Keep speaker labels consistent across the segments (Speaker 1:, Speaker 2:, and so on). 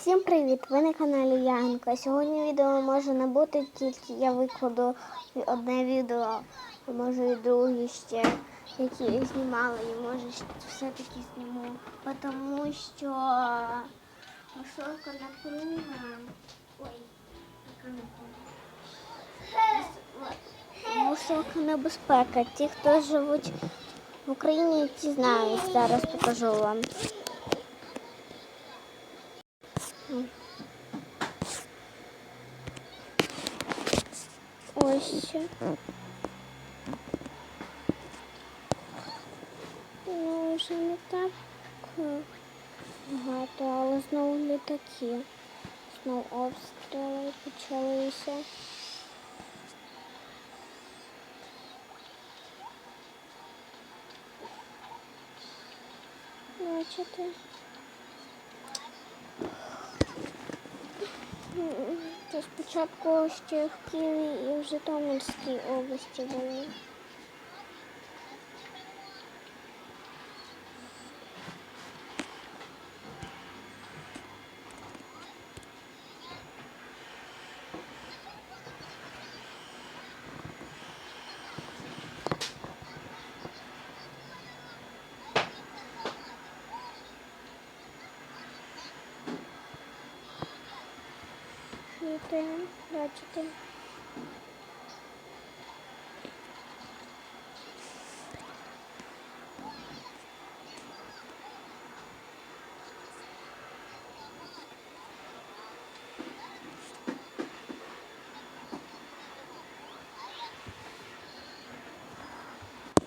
Speaker 1: Всім привіт! Ви на каналі Янка. Сьогодні відео може не бути, тільки я викладу одне відео, а може і друге ще, які я знімала, і може все-таки зніму. Тому що висока напруга. Ой, яка напруга? Висока небезпека. Ті, хто живуть в Україні, ті знають. Зараз покажу вам. Ось. Ну, вже не так е, багато, але знову літаки. Знову обстріли почалися. Бачите? Спочатку ще в Києві і в Житомирській області були. Чуєте, бачите?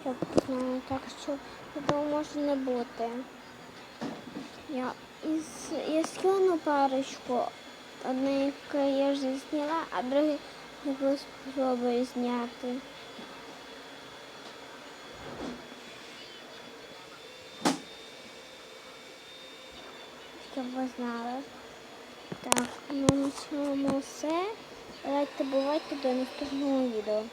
Speaker 1: Я так що відео може бути. Я із я скину парочку. Одне, я вже зняла, а друге яку спробую зняти. Щоб ви знали. Так, ну на цьому все. Давайте бувайте до наступного відео.